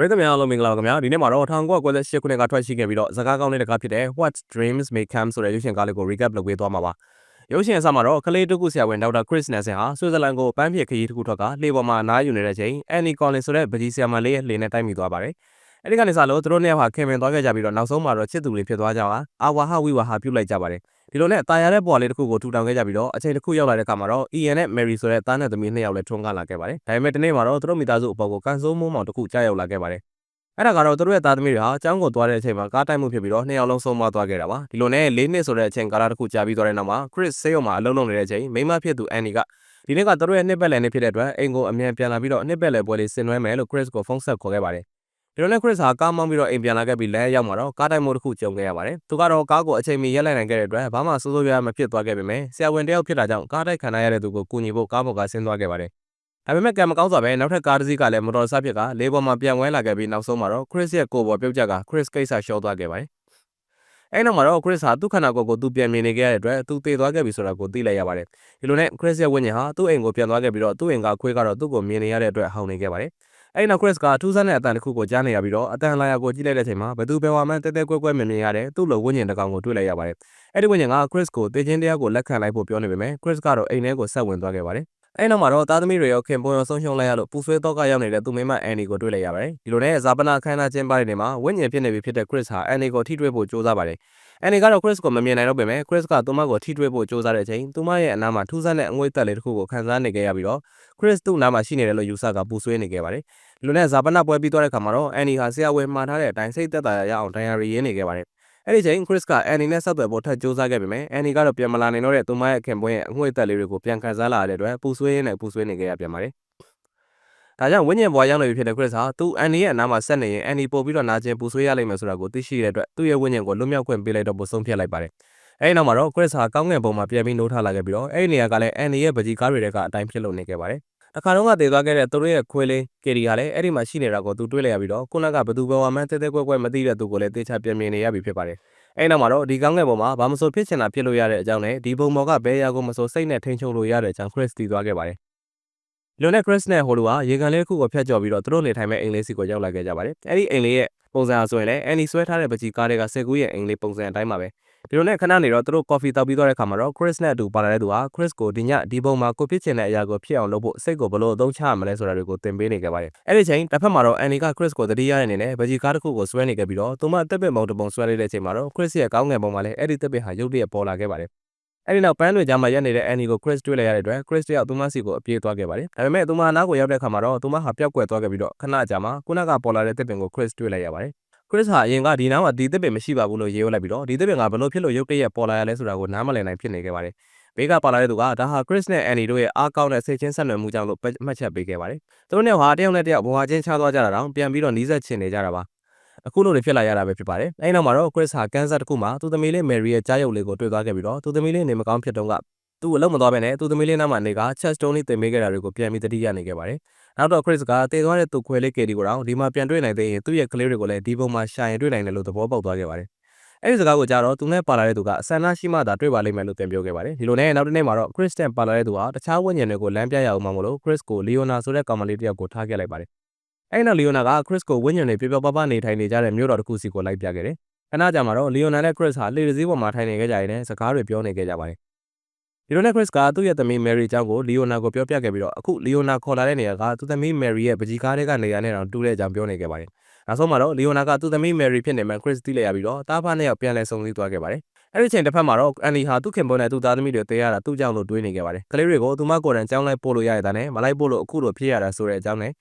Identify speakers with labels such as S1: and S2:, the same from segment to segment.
S1: ပရိသတ်များအားလုံးမင်္ဂလာပါခင်ဗျာဒီနေ့မှာတော့1998ခုနှစ်ကထွက်ရှိခဲ့ပြီးတော့ဇာကားကောင်းတဲ့တကားဖြစ်တဲ့ What Dreams May Come ဆိုတဲ့ရုပ်ရှင်ကားလေးကို recap လုပ်ပေးသွားမှာပါရုပ်ရှင်အစမှာတော့ကလေးတုကုဆရာဝန်ဒေါက်တာခရစ်နန်ဆန်ဟာဆွစ်ဇာလန်ကိုပန်းဖြေခရီးတစ်ခုထွက်ကလှေပေါ်မှာနားယူနေတဲ့အချိန်အန်နီကော်လင်ဆိုတဲ့ဗကြီးဆရာမလေးရဲ့လှေနဲ့တိုက်မိသွားပါတယ်အဲ့ဒီကနေစလို့သူတို့နှစ်ယောက်ဟာခင်မင်သွားခဲ့ကြပြီးတော့နောက်ဆုံးမှာတော့ချစ်သူတွေဖြစ်သွားကြတာအာဝါဟဝိဝါဟာပြုတ်လိုက်ကြပါတယ် ဒီလိုနဲ့တာယာတဲ့ဘွားလေးတစ်ခုကိုထူထောင်ခဲ့ကြပြီးတော့အချိန်တစ်ခုရောက်လာတဲ့အခါမှာတော့ Ian နဲ့ Mary ဆိုတဲ့သားနဲ့သမီးနှစ်ယောက်လည်းထွန်းကားလာခဲ့ပါတယ်ဒါပေမဲ့ဒီနေ့မှာတော့သူတို့မိသားစုအပေါ်ကိုကန်ဆိုးမိုးမောင်တစ်ခုကြားရောက်လာခဲ့ပါတယ်အဲ့ဒါကတော့သူတို့ရဲ့သားသမီးတွေဟာအကျောင်းကိုသွားတဲ့အချိန်မှာကားတိုက်မှုဖြစ်ပြီးတော့နှစ်ယောက်လုံးဆုံးမသွားခဲ့တာပါဒီလိုနဲ့၄နှစ်ဆိုတဲ့အချိန်ကာလတစ်ခုကြာပြီးသွားတဲ့နောက်မှာ Chris ဆေးရုံမှာအလုံးလုံးနေတဲ့အချိန်မိမဖြစ်သူ Annie ကဒီနေ့ကသူတို့ရဲ့နှစ်ပတ်လည်နေ့ဖြစ်တဲ့အတွက်အိမ်ကိုအမြန်ပြန်လာပြီးတော့နှစ်ပတ်လည်ပွဲလေးဆင်နွှဲမယ်လို့ Chris ကိုဖုန်းဆက်ခေါ်ခဲ့ပါတယ် ဒီလိုနဲ့ Chris ဟာကားမောင်းပြီးတော့အိမ်ပြန်လာခဲ့ပြီးလမ်းရောက်မှာတော့ကားတိုက်မှုတစ်ခုကြုံခဲ့ရပါတယ်သူကတော့ကားကိုအချိန်မီရက်လိုက်နိုင်ခဲ့တဲ့အတွက်ဘာမှစိုးစိုးရွားရွားမဖြစ်သွားခဲ့ပေမဲ့ဆရာဝန်တယောက်ဖြစ်တာကြောင့်ကားတိုက်ခံရတဲ့သူကိုကူညီဖို့ကားပေါ်ကဆင်းသွားခဲ့ပါတယ်ဒါပေမဲ့ကံမကောင်းစွာပဲနောက်ထပ်ကားတစ်စီးကလည်းမော်တော်ဆိုင်ဖြစ်ကလေးပေါ်မှာပြန်ဝဲလာခဲ့ပြီးနောက်ဆုံးမှာတော့ Chris ရဲ့ကိုယ်ပေါ်ပြုတ်ကျက Chris ကိစ္စရှော့သွားခဲ့ပါတယ်။အဲ့နောက်မှာတော့ Chris ဟာသူ့ခန္ဓာကိုယ်ကိုသူပြန်မြင်နေခဲ့ရတဲ့အတွက်သူသေသွားခဲ့ပြီဆိုတာကိုသိလိုက်ရပါတယ်။ဒီလိုနဲ့ Chris ရဲ့ဝိညာဉ်ဟာသူ့အိမ်ကိုပြန်သွားခဲ့ပြီးတော့သူ့အိမ်ကခွေးကတော့သူ့ကိုမြင်နေရတဲ့အတွက်ဟောင်နေခဲ့ပါတယ်။ အဲ့နောက် Chris ကထူးဆန်းတဲ့အတန်တစ်ခုကိုကြားနေရပြီးတော့အတန်လာရကိုကြည့်လိုက်တဲ့အချိန်မှာဘသူဘယ်ဝါမှတဲတဲကွဲကွဲမြင်မြင်ရတဲ့သူ့လိုဝိညာဉ်တစ်ကောင်ကိုတွေ့လိုက်ရပါတယ်။အဲ့ဒီဝိညာဉ်က Chris ကိုတေချင်းတရားကိုလက်ခံလိုက်ဖို့ပြောနေပေမဲ့ Chris ကတော့အိမ်ထဲကိုဆက်ဝင်သွားခဲ့ပါတယ်။ အဲ့နောက်မှာတော့သားသမီးတွေရောခင်ပွန်ရောဆုံးရှုံးလိုက်ရလို့ပူဆွေးတော့ကရောက်နေတဲ့သူမိမအန်နီကိုတွေ့လိုက်ရပါတယ်။ဒီလိုနဲ့ဇာပနာခန်းနာကျင်းပတဲ့နေမှာဝိညာဉ်ဖြစ်နေပြီဖြစ်တဲ့ Chris ဟာအန်နီကိုထိတွေ့ဖို့ကြိုးစားပါတယ်။အန်နီကတော့ Chris ကိုမမြင်နိုင်တော့ပေမဲ့ Chris ကသူမကိုထိတွေ့ဖို့ကြိုးစားတဲ့အချိန်သူမရဲ့အနားမှာထူးဆန်းတဲ့အငွေ့သက်လေးတစ်ခုကိုခံစားနေခဲ့ရပြီးတော့ Chris သူ့နားမှာရှိနေတယ်လို့ယူဆကပူဆွေးနေခဲ့ပါတယ်။ဒီလိုနဲ့ဇာပနာပွဲပြီးသွားတဲ့ခါမှာတော့အန်နီဟာဆရာဝန်မှာထားတဲ့အတိုင်းစိတ်သက်သာရအောင်ဒဏ်ရာရင်းနေခဲ့ပါတယ်။ အဲ့ဒီချိန် Chris ကအန်နီနဲ့ဆက်သွယ်ဖို့ထပ်ကြိုးစားခဲ့ပေမဲ့အန်နီကတော့ပြန်မလာနိုင်တော့တဲ့သူမရဲ့ခင်ပွန်းရဲ့အငွေ့သက်လေးတွေကိုပြန်ခံစားလာရတဲ့အတွက်ပူဆွေးရင်းနဲ့ပူဆွေးနေခဲ့ရပြန်ပါတယ်။ဒါကြောင့်ဝိညာဉ်ဘွားရောက်နေပြီဖြစ်တဲ့ Chris ဟာသူအန်နီရဲ့အနားမှာဆက်နေရင်အန်နီပို့ပြီးတော့နာကျင်ပူဆွေးရလိမ့်မယ်ဆိုတာကိုသိရှိတဲ့အတွက်သူ့ရဲ့ဝိညာဉ်ကိုလွတ်မြောက်ခွင့်ပေးလိုက်တော့ပိုဆုံးဖြတ်လိုက်ပါတယ်။အဲဒီနောက်မှာတော့ Chris ဟာကောင်းငယ်ပုံမှာပြန်ပြီးနှိုးထားလာခဲ့ပြီးတော့အဲ့ဒီနေရာကလည်းအန်နီရဲ့ပကြီးကားတွေထဲကအတိုင်းဖြစ်လို့နေခဲ့ပါတယ်။ တခါတော့ကတည်သွားခဲ့တဲ့သူတို့ရဲ့ခွေးလေးကေဒီကလည်းအဲ့ဒီမှာရှိနေတာကိုသူတွေ့လိုက်ရပြီးတော့ခုနကဘသူဘဝမှန်းတဲတဲကွဲကွဲမသိတဲ့သူကိုလည်းတေချာပြန်မြင်နေရပြီဖြစ်ပါတယ်။အဲ့နောက်မှာတော့ဒီကောင်းငယ်ပုံမှာဘာမဆိုဖြစ်ချင်တာဖြစ်လို့ရတဲ့အကြောင်းနဲ့ဒီပုံပေါ်ကဘဲရာကိုမဆိုစိတ်နဲ့ထိန်ချုပ်လို့ရတဲ့အကြောင်း Chris သိသွားခဲ့ပါတယ်။ လွန်တဲ့ Chris နဲ့ဟိုလူဟာရေကန်လေးတစ်ခုကိုဖျက်ကျော်ပြီးတော့သူတို့နေထိုင်မဲ့အိမ်လေးစီကိုရောက်လာခဲ့ကြပါတယ်။အဲ့ဒီအိမ်လေးရဲ့ပုံစံအဆိုရင်လည်းအန်နီဆွဲထားတဲ့ပကြီးကားတွေကစက်ကူးရဲ့အိမ်လေးပုံစံအတိုင်းပါပဲ။ဒီလိုနဲ့ခဏနေတော့သူတို့ကော်ဖီတောက်ပြီးသွားတဲ့ခါမှာတော့ Chris နဲ့အတူပါလာတဲ့သူဟာ Chris ကိုဒီညဒီပုံမှာကိုဖြစ်ချင်တဲ့အရာကိုဖြစ်အောင်လုပ်ဖို့စိတ်ကိုဘလို့အသုံးချရမလဲဆိုတာတွေကိုသင်ပေးနေခဲ့ပါတယ်။အဲ့ဒီချိန်တစ်ဖက်မှာတော့ Annie က Chris ကိုတတိယရအနေနဲ့ဗကြီးကားတစ်ခုကိုဆွဲနေခဲ့ပြီးတော့သူမအသက်ပင်ပုံတစ်ပုံဆွဲလိုက်တဲ့အချိန်မှာတော့ Chris ရဲ့ကောင်းငယ်ပုံမှာလည်းအဲ့ဒီသက်ပင်ဟာရုတ်တရက်ပေါ်လာခဲ့ပါတယ်။ အဲ့ဒီနောက်ပန်းတွေကြားမှာရက်နေတဲ့ Annie ကို Chris တွေ့လိုက်ရတဲ့အတွက် Chris တယောက်သူမစီကိုအပြေးသွားခဲ့ပါတယ်။ဒါပေမဲ့သူမနားကိုရောက်တဲ့အခါမှာတော့သူမဟာပျောက်ကွယ်သွားခဲ့ပြီးတော့ခဏကြာမှခုနကပေါ်လာတဲ့သက်ပင်ကို Chris တွေ့လိုက်ရပါတယ်။ Chris ဟာအရင်ကဒီနားမှာဒီသက်ပင်မရှိပါဘူးလို့ရေးလိုက်ပြီးတော့ဒီသက်ပင်ကဘလို့ဖြစ်လို့ရုတ်တရက်ပေါ်လာရလဲဆိုတာကိုနားမလည်နိုင်ဖြစ်နေခဲ့ပါတယ်။ဘေးကပါလာတဲ့သူကဒါဟာ Chris နဲ့ Annie တို့ရဲ့အားကောင်းတဲ့စိတ်ချင်းဆက်နွယ်မှုကြောင့်လို့မှတ်ချက်ပေးခဲ့ပါတယ်။သူတို့နှစ်ယောက်ဟာတယောက်နဲ့တယောက်ဘဝချင်းချသွားကြတာတောင်ပြန်ပြီးတော့နီးစပ်ချင်နေကြတာပါ။ အခုလိုတွေဖြစ်လာရတာပဲဖြစ်ပါတယ်။အဲဒီနောက်မှာတော့ Chris ဟာကန်ဆာတစ်ခုမှာသူသမီးလေး Mary ရဲ့ကြားရုပ်လေးကိုတွေ့သွားခဲ့ပြီးတော့သူသမီးလေးနေမကောင်းဖြစ်တော့ကသူ့အလုံးမသွားပဲနဲ့သူသမီးလေးနားမှာနေက chest stone လေးတင်ပေးခဲ့တာတွေကိုပြန်ပြီးတတိယနေခဲ့ပါတယ်။နောက်တော့ Chris ကတည်သွားတဲ့သူခွဲလေး Katie ကိုတော့ဒီမှာပြန်တွေ့နိုင်သေးရင်သူ့ရဲ့ကလေးတွေကိုလည်းဒီပုံမှာရှာရင်တွေ့နိုင်တယ်လို့သဘောပေါက်သွားခဲ့ပါတယ်။အဲဒီစကားကိုကြားတော့သူနဲ့ပါလာတဲ့သူကအဆန္ဒရှိမှသာတွေ့ပါလိမ့်မယ်လို့ပြန်ပြောခဲ့ပါတယ်။ဒီလိုနဲ့နောက်တစ်နေ့မှာတော့ Chris နဲ့ပါလာတဲ့သူဟာတခြားဝိညာဉ်တွေကိုလမ်းပြရအောင်မှမလို့ Chris ကို Leona ဆိုတဲ့ကောင်မလေးတစ်ယောက်ကိုထားခဲ့လိုက်ပါတယ်။ အဲဒီနောက် Leona က Chris ကိုဝိညာဉ်တွေပြပြပပနေထိုင်နေကြတဲ့မြို့တော်တစ်ခုစီကိုလိုက်ပြခဲ့တယ်။ခဏကြာမှာတော့ Leona နဲ့ Chris ဟာလေတစည်းပေါ်မှာထိုင်နေခဲ့ကြရင်စကားတွေပြောနေခဲ့ကြပါတယ်ဒီလိုနဲ့ Chris ကသူ့ရဲ့သမီး Mary အကြောင်းကို Leona ကိုပြောပြခဲ့ပြီးတော့အခု Leona ခေါ်လာတဲ့နေရာကသူ့သမီး Mary ရဲ့ပကြီးကားတဲ့ကနေရာနဲ့တောင်တူတဲ့အကြောင်းပြောနေခဲ့ပါတယ်။နောက်ဆုံးမှာတော့ Leona ကသူ့သမီး Mary ဖြစ်နေမှ Chris သိလိုက်ရပြီးတော့တားဖားနဲ့ရောက်ပြန်လဲဆုံစည်းသွားခဲ့ပါတယ်။အဲ့ဒီချိန်တစ်ဖက်မှာတော့ Annie ဟာသူ့ခင်ပွန်းနဲ့သူ့သားသမီးတွေတဲရတာသူ့ကြောင့်လို့တွေးနေခဲ့ပါတယ်။ကလေးတွေကိုသူမကိုယ်တိုင်ကြောင်းလိုက်ပို့လို့ရရတဲ့နဲ့မလိုက်ပို့လို့အခုလိုဖြစ်ရတာဆိုတဲ့အကြောင်းနဲ့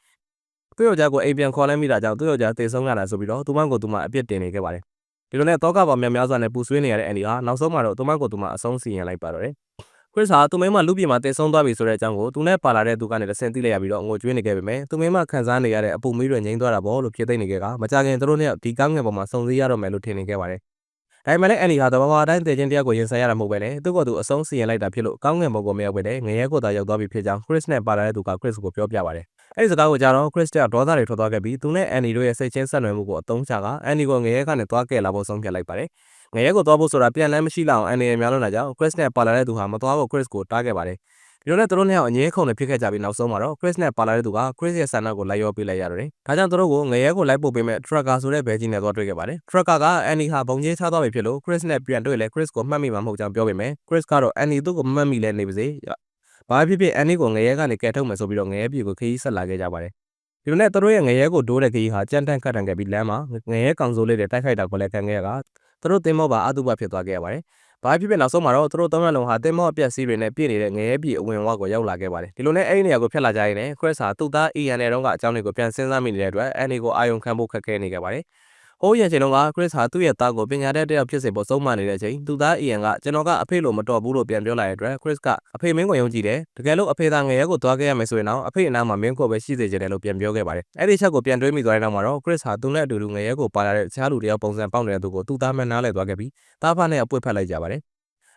S1: သူ့ယောက်ျားကိုအိမ်ပြန်ခေါ်လိုက်မိတာကြောင့်သူ့ယောက်ျားတေဆုံးရတာဆိုပြီးတော့သူမကိုသူမအပြစ်တင်နေခဲ့ပါတယ်။ဒီလိုနဲ့တောကပေါင်းများများစွာနဲ့ပူဆွေးနေရတဲ့ Annie ဟာနောက်ဆုံးမှာတော့သူမကိုသူမအဆုံးစီရင်လိုက်ပါတော့တယ်။ Chris ဟာသူမိမလူပြည်မှာတည်ဆုံးသွားပြီဆိုတဲ့အကြောင်းကိုသူနဲ့ပါလာတဲ့သူကနေတဆင့်သိလိုက်ရပြီးတော့ငိုကြွေးနေခဲ့ပေမဲ့သူမိမခံစားနေရတဲ့အပူမီးတွေငြိမ်းသွားတာပေါ့လို့ဖြစ်သိနေခဲ့ကမကြခင်သူတို့နဲ့ဒီကောင်းငယ်ပေါ်မှာစုံစည်းရတော့မယ်လို့ထင်နေခဲ့ပါတယ်။ဒါပေမဲ့လည်းအန်နီဟာတဘာဝအတိုင်းတည်ခြင်းတရားကိုရင်ဆိုင်ရတာမဟုတ်ပဲလေသူ့ကိုယ်သူအဆုံးစီရင်လိုက်တာဖြစ်လို့ကောင်းငယ်ပေါ်ကိုမရောက်ပဲတဲ့ငရဲကိုသာရောက်သွားပြီဖြစ်ကြောင်း Chris နဲ့ပါလာတဲ့သူက Chris ကိုပြောပြပါတယ်။ အဲဒီစကားကိုကြားတော့ Chris ကဒေါသတွေထွက်သွားခဲ့ပြီးသူနဲ့အန်နီတို့ရဲ့စိတ်ချင်းဆက်နွယ်မှုကိုအသုံးချကအန်နီကိုငရဲကနေသွားခဲ့လာဖို့ဆုံးဖြတ်လိုက်ပါတယ်။ငရဲကိုသွားဖို့ဆိုတာပြန်လန်းမရှိလောက်အောင်အန်နေရများလို့လာကြောင်း Chris နဲ့ပါလာတဲ့သူဟာမသွားဖို့ Chris ကိုတားခဲ့ပါတယ်ဒီလိုနဲ့သူတို့နှစ်ယောက်အငြင်းခုန်နေဖြစ်ခဲ့ကြပြီးနောက်ဆုံးမှာတော့ Chris နဲ့ပါလာတဲ့သူက Chris ရဲ့ဆန္ဒကိုလိုက်ရောပေးလိုက်ရတယ်။ဒါကြောင့်သူတို့ကိုငရဲကိုလိုက်ပို့ပေးမဲ့ Trucker ဆိုတဲ့ဘဲကြီးနဲ့သွားတွေ့ခဲ့ပါတယ်။ Trucker က Annie ဟာဘုံကြီးချသွားပြီဖြစ်လို့ Chris နဲ့ပြန်တွေ့လဲ Chris ကိုမှတ်မိမှာမဟုတ်ကြောင်းပြောပေမဲ့ Chris ကတော့ Annie သူ့ကိုမမှတ်မိလဲနေပါစေ။ ဘာဖြစ်ဖြစ် Annie ကိုငရဲကနေကယ်ထုတ်မယ်ဆိုပြီးတော့ငရဲပြည်ကိုခရီးဆက်လာခဲ့ကြပါတယ်။ဒီလိုနဲ့သူတို့ရဲ့ငရဲကိုဒိုးတဲ့ခရီးဟာကြမ်းတမ်းခတ်တန်ခဲ့ပြီးလမ်းမှာငရဲကောင်စိုးလေးတွေတိုက်ခိုက်တာကိုလည်းခံခဲ့ရတာသူတို့တင်မောပါအတုပဖြစ်သွားခဲ့ရပါတယ်။ဘာဖြစ်ဖြစ်နောက်ဆုံးမှာတော့သူတို့သုံးရလုံးဟာတင်မောအပြက်စီးတွေနဲ့ပြည့်နေတဲ့ငရဲပြည်အဝင်ဝကိုရောက်လာခဲ့ပါတယ်။ဒီလိုနဲ့အဲ့ဒီနေရာကိုဖျက်လာကြရင်လည်း Chris ဟာသူ့သား Ian နဲ့တုန်းကအကြောင်းတွေကိုပြန်စဉ်းစားမိနေတဲ့အတွက် Annie ကိုအာယုံခံဖို့ခက်ခဲနေခဲ့ပါတယ်။ ဟိုးရန်ချိန်တုန်းက Chris ဟာသူ့ရဲ့သားကိုပညာတတ်တဲ့ယောက်ဖြစ်စေဖို့ဆုံးမနေတဲ့အချိန်သူ့သား Ian ကကျွန်တော်ကအဖေလိုမတော်ဘူးလို့ပြန်ပြောလာတဲ့အတွက် Chris ကအဖေမင်းကိုယုံကြည်တယ်တကယ်လို့အဖေသားငယ်ရဲကိုသွားခဲ့ရမယ်ဆိုရင်တော့အဖေအနားမှာမင်းကိုပဲရှိစေချင်တယ်လို့ပြန်ပြောခဲ့ပါတယ်အဲ့ဒီချက်ကိုပြန်တွေးမိသွားတဲ့နောက်မှာတော့ Chris ဟာသူနဲ့အတူတူငယ်ရဲကိုပါလာတဲ့တခြားလူတယောက်ပုံစံပေါက်နေတဲ့သူကိုသူ့သားမှန်းနားလဲသွားခဲ့ပြီးသားဖနဲ့အပွင့်ဖက်လိုက်ကြပါတယ်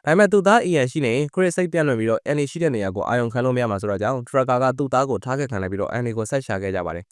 S1: ဒါပေမဲ့သူ့သား Ian ရှိနေ Chris စိတ်ပြန့်လွင်ပြီးတော့ Annie ရှိတဲ့နေရာကိုအာရုံခံလို့မရမှာဆိုတော့ကြောင့် Tracker ကသူ့သားကိုထားခဲ့ခံလိုက်ပြီးတော့ Annie ကိုဆက်ရှာခဲ့ကြပါတယ်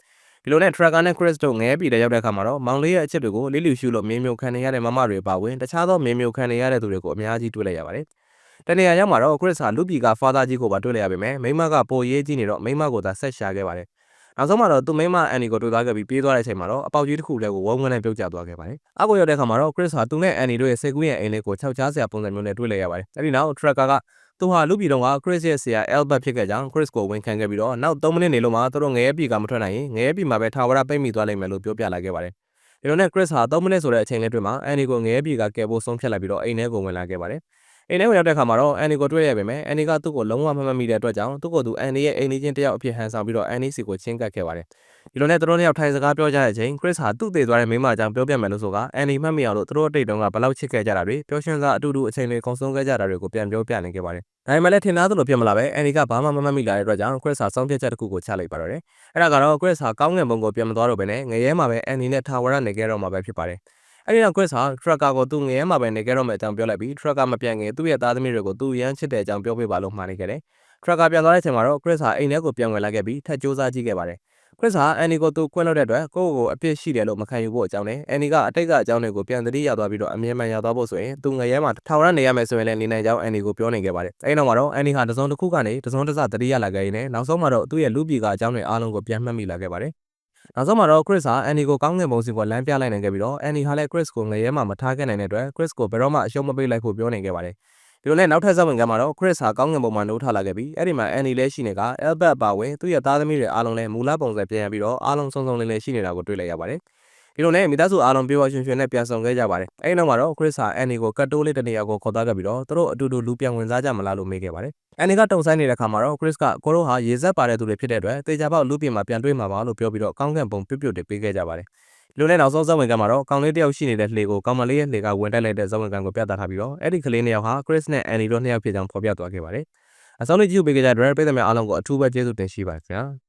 S1: ဒီလိုနဲ့ Tracker နဲ့ Chris တို့ငဲပြည်တဲ့ရောက်တဲ့အခါမှာတော့မောင်လေးရဲ့အချစ်တွေကိုလေးလူရှုလို့မင်းမျိုးခံနေရတဲ့မမတွေပါဝင်တခြားသောမင်းမျိုးခံနေရတဲ့သူတွေကိုအများကြီးတွေ့လိုက်ရပါတယ်။တနေရာရောက်မှာတော့ Chris ဟာလူပြည်က father ကြီးကိုပါတွေ့လိုက်ရပေမဲ့မိမကပိုရေးကြီးနေတော့မိမကိုသာဆက်ရှာခဲ့ပါတယ်။နောက်ဆုံးမှာတော့သူမိမအန်နီကိုတွေ့သွားခဲ့ပြီးပြေးသွားတဲ့အချိန်မှာတော့အပေါက်ကြီးတစ်ခုလည်းကိုဝုန်းဝန်းနဲ့ပြုတ်ကျသွားခဲ့ပါတယ်။အကိုရောက်တဲ့အခါမှာတော့ Chris ဟာသူနဲ့အန်နီတို့ရဲ့စိတ်ကူးရဲ့အိမ်လေးကိုခြောက်ချားစရာပုံစံမျိုးနဲ့တွေ့လိုက်ရပါတယ်။အဲဒီနောက် Tracker က သူဟာလူပြည်တော်က Chris ရဲ့ဆရာ Albert ဖြစ်ခဲ့ကြောင်း Chris ကိုဝန်ခံခဲ့ပြီးတော့နောက်3မိနစ်နေလို့မှသူတို့ငရဲပြည်ကမထွက်နိုင်ရင်ငရဲပြည်မှာပဲထာဝရပိတ်မိသွားလိမ့်မယ်လို့ပြောပြလာခဲ့ပါတယ်။ဒီလိုနဲ့ Chris ဟာ3မိနစ်ဆိုတဲ့အချိန်လေးတွင်မှာ Annie ကိုငရဲပြည်ကကယ်ဖို့ဆုံးဖြတ်လိုက်ပြီးတော့အိမ်ထဲကိုဝင်လာခဲ့ပါတယ်။ အိမ်ထဲဝင်ရောက်တဲ့အခါမှာတော့ Annie ကိုတွေ့ရပေမဲ့ Annie ကသူ့ကိုလုံးဝမမှတ်မိတဲ့အတွက်ကြောင့်သူ့ကိုသူ Annie ရဲ့အိမ်လေးချင်းတယောက်အဖြစ်ဟန်ဆောင်ပြီးတော့ Annie စီကိုချင်းကပ်ခဲ့ပါတယ်။ဒီလိုနဲ့သူတို့နှစ်ယောက်ထိုင်စကားပြောကြတဲ့အချိန် Chris ဟာသူ့သေးသွားတဲ့မိမအကြောင်းပြောပြမယ်လို့ဆိုက Annie မှတ်မိအောင်လို့သူတို့အတိတ်တုန်းကဘလောက်ချစ်ခဲ့ကြတာတွေပျော်ရွှင်စွာအတူတူအချိန်တွေကုန်ဆုံးခဲ့ကြတာတွေကိုပြန်ပြောပြနေခဲ့ပါတယ်။ဒါပေမဲ့လည်းထင်သားသလိုဖြစ်မလာပဲ Annie ကဘာမှမမှတ်မိလာတဲ့အတွက်ကြောင့် Chris ဟာစောင့်ပြချက်တစ်ခုကိုချလိုက်ပါတော့တယ်။အဲ့ဒါကတော့ Chris ဟာကောင်းငင်ဘုံကိုပြန်မသွားတော့ဘဲနဲ့ငရဲမှာပဲ Annie နဲ့ထာဝရနေခဲ့တော့မှာပဲဖြစ်ပါတယ်။ အဲ့ဒီနောက် Chris ဟာ Trucker ကိုသူ့ငရဲမှာပဲနေခဲ့တော့မယ့်အကြောင်းပြောလိုက်ပြီး Trucker မပြန်ခင်သူ့ရဲ့သားသမီးတွေကိုသူ့ရမ်းချစ်တဲ့အကြောင်းပြောပေးပါလို့မှာနေခဲ့တယ်။ Trucker ပြန်သွားတဲ့အချိန်မှာတော့ Chris ဟာအိမ်ထဲကိုပြန်ဝင်လာခဲ့ပြီးထပ်စူးစမ်းကြည့်ခဲ့ပါတယ်။ Chris ဟာ Annie ကိုသူခွင့်လွှတ်တဲ့အတွက်ကိုယ့်ကိုယ်ကိုအပြစ်ရှိတယ်လို့မခံယူဖို့အကြောင်းနဲ့ Annie ကအတိတ်ကအကြောင်းတွေကိုပြန်သတိရသွားပြီးတော့အမြဲမှန်ရသွားဖို့ဆိုရင်သူငရဲမှာထာဝရနေရမယ်ဆိုရင်လည်းနေနိုင်ကြောင်း Annie ကိုပြောနေခဲ့ပါတယ်။အဲဒီနောက်မှာတော့ Annie ဟာတစုံတစ်ခုကနေတစုံတစ်စသတိရလာခဲ့ရင်းနဲ့နောက်ဆုံးမှာတော့သူ့ရဲ့လူပြည်ကအကြောင်းတွေအားလုံးကိုပြန်မှတ်မိလာခဲ့ပါတယ်။ နောက်ဆုံးမှာတော့ Chris ဟာ Annie ကိုကောင်းကင်ဘုံစီကိုလမ်းပြလိုက်နိုင်ခဲ့ပြီးတော့ Annie ဟာလည်း Chris ကိုငရဲမှာမထားခဲ့နိုင်တဲ့အတွက် Chris ကိုဘယ်တော့မှအရှုံးမပေးလိုက်ဖို့ပြောနေခဲ့ပါတယ်။ဒီလိုနဲ့နောက်ထပ်ဇက်ဝင်ကမ်းမှာတော့ Chris ဟာကောင်းကင်ဘုံမှာနှိုးထလာခဲ့ပြီးအဲ့ဒီမှာ Annie လည်းရှိနေက Albert ပါဝင်သူ့ရဲ့သားသမီးတွေအားလုံးလည်းမူလပုံစံပြန်ရပြီးတော့အားလုံးစုံစုံလင်လင်ရှိနေတာကိုတွေ့လိုက်ရပါတယ်။ ဒီလိုနဲ့မိသားစုအားလုံးပြေဝရွှင်ရွှင်နဲ့ပြန်ဆောင်ခဲ့ကြပါတယ်။အဲဒီနောက်မှာတော့ Chris ဟာ Annie ကိုကတ်တိုးလေးတနေရာကိုခေါ်သွားခဲ့ပြီးတော့သူတို့အတူတူလူပြန်ဝင်စားကြမလားလို့မေးခဲ့ပါတယ်။ Annie ကတုံဆိုင်နေတဲ့အခါမှာတော့ Chris ကကိုတို့ဟာရေဆက်ပါတဲ့သူတွေဖြစ်တဲ့အတွက်တေချာပေါက်လူပြင်မှာပြန်တွေ့မှာပါလို့ပြောပြီးတော့ကောင်းကင်ဘုံပြုတ်ပြုတ်တွေပေးခဲ့ကြပါတယ်။ဒီလိုနဲ့နောက်ဆုံးဇက်ဝင်ကမ်းမှာတော့ကောင်လေးတယောက်ရှိနေတဲ့လှေကိုကောင်မလေးရဲ့လှေကဝင်တိုက်လိုက်တဲ့ဇက်ဝင်ကမ်းကိုပြသထားပြီးတော့အဲ့ဒီကလေးနှစ်ယောက်ဟာ Chris နဲ့ Annie တို့နှစ်ယောက်ဖြစ်ကြောင်းဖော်ပြသွားခဲ့ပါတယ်။အဆုံးလေးကြည့်ပေးကြတဲ့ Direct ပြည်သူများအားလုံးကိုအထူးပဲကျေးဇူးတင်ရှိပါတယ်ခင်ဗျာ။